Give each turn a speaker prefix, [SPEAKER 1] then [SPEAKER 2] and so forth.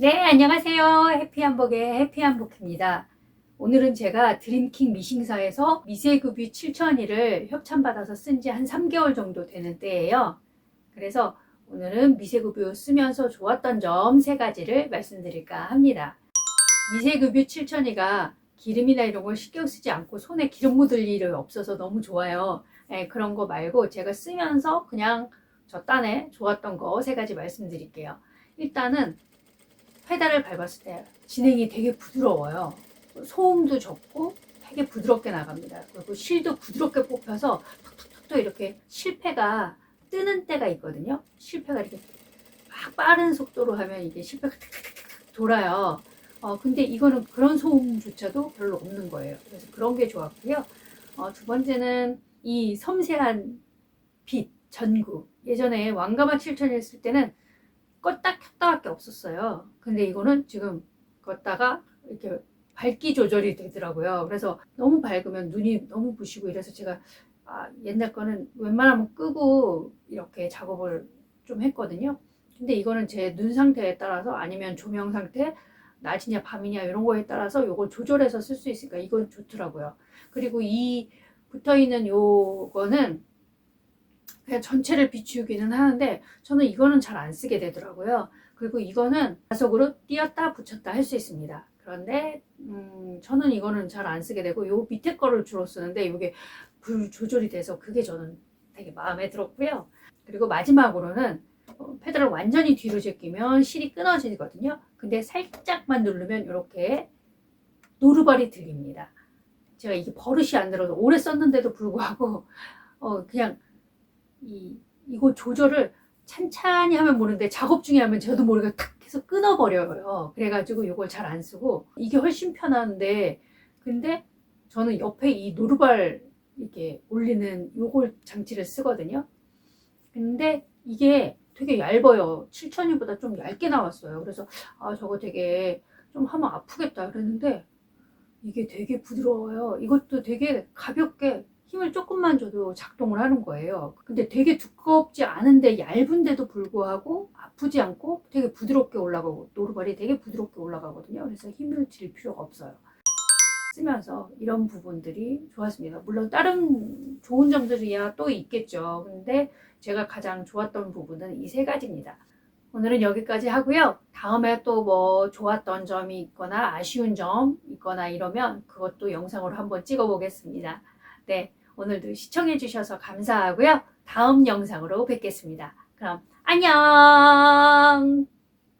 [SPEAKER 1] 네, 안녕하세요. 해피한복의 해피한복입니다. 오늘은 제가 드림킹 미싱사에서 미세급유 7002를 협찬받아서 쓴 지 한 3개월 정도 되는 때예요. 그래서 오늘은 미세급유 쓰면서 좋았던 점세 가지를 말씀드릴까 합니다. 미세급유 7002가 기름이나 이런 걸 신경 쓰지 않고 손에 기름 묻을 일이 없어서 너무 좋아요. 예, 그런 거 말고 제가 쓰면서 그냥 저 딴에 좋았던 거세 가지 말씀드릴게요. 일단은 페달을 밟았을 때 진행이 되게 부드러워요. 소음도 적고 되게 부드럽게 나갑니다. 그리고 실도 부드럽게 뽑혀서 톡톡톡톡 이렇게 실패가 뜨는 때가 있거든요. 실패가 이렇게 막 빠른 속도로 하면 이게 실패가 탁탁탁탁 돌아요. 어, 근데 이거는 그런 소음조차도 별로 없는 거예요. 그래서 그런 게 좋았고요. 어, 두 번째는 이 섬세한 빛, 전구. 예전에 왕가마 7000 했을 때는 껐다 켰다밖에 없었어요. 근데 이거는 지금 껐다가 이렇게 밝기 조절이 되더라고요. 그래서 너무 밝으면 눈이 너무 부시고 이래서 제가 아, 옛날 거는 웬만하면 끄고 이렇게 작업을 좀 했거든요. 근데 이거는 제 눈 상태에 따라서 아니면 조명 상태, 낮이냐 밤이냐 이런 거에 따라서 이걸 조절해서 쓸 수 있으니까 이건 좋더라고요. 그리고 이 붙어 있는 요거는 전체를 비추기는 하는데 저는 이거는 잘 안 쓰게 되더라고요. 그리고 이거는 자석으로 띄었다 붙였다 할 수 있습니다. 그런데 음, 저는 이거는 잘 안 쓰게 되고 요 밑에 거를 주로 쓰는데 이게 불 조절이 돼서 그게 저는 되게 마음에 들었고요. 그리고 마지막으로는 어, 페달을 완전히 뒤로 제끼면 실이 끊어지거든요. 근데 살짝만 누르면 이렇게 노루발이 들립니다. 제가 이게 버릇이 안 들어서 오래 썼는데도 불구하고 어, 그냥 이 이거 조절을 찬찬히 하면 모르는데 작업 중에 하면 저도 모르게 탁 해서 끊어버려요. 그래가지고 이걸 잘 안 쓰고 이게 훨씬 편한데 근데 저는 옆에 이 노루발 이렇게 올리는 요걸 장치를 쓰거든요. 근데 이게 되게 얇아요. 7000유보다 좀 얇게 나왔어요. 그래서 아 저거 되게 좀 하면 아프겠다 그랬는데 이게 되게 부드러워요. 이것도 되게 가볍게 힘을 조금만 줘도 작동을 하는 거예요. 근데 되게 두껍지 않은데 얇은데도 불구하고 아프지 않고 되게 부드럽게 올라가고 노루발이 되게 부드럽게 올라가거든요. 그래서 힘을 줄 필요가 없어요. 쓰면서 이런 부분들이 좋았습니다. 물론 다른 좋은 점들이야 또 있겠죠. 근데 제가 가장 좋았던 부분은 이 세 가지입니다. 오늘은 여기까지 하고요. 다음에 또 뭐 좋았던 점이 있거나 아쉬운 점 있거나 이러면 그것도 영상으로 한번 찍어 보겠습니다. 네. 오늘도 시청해 주셔서 감사하고요. 다음 영상으로 뵙겠습니다. 그럼 안녕!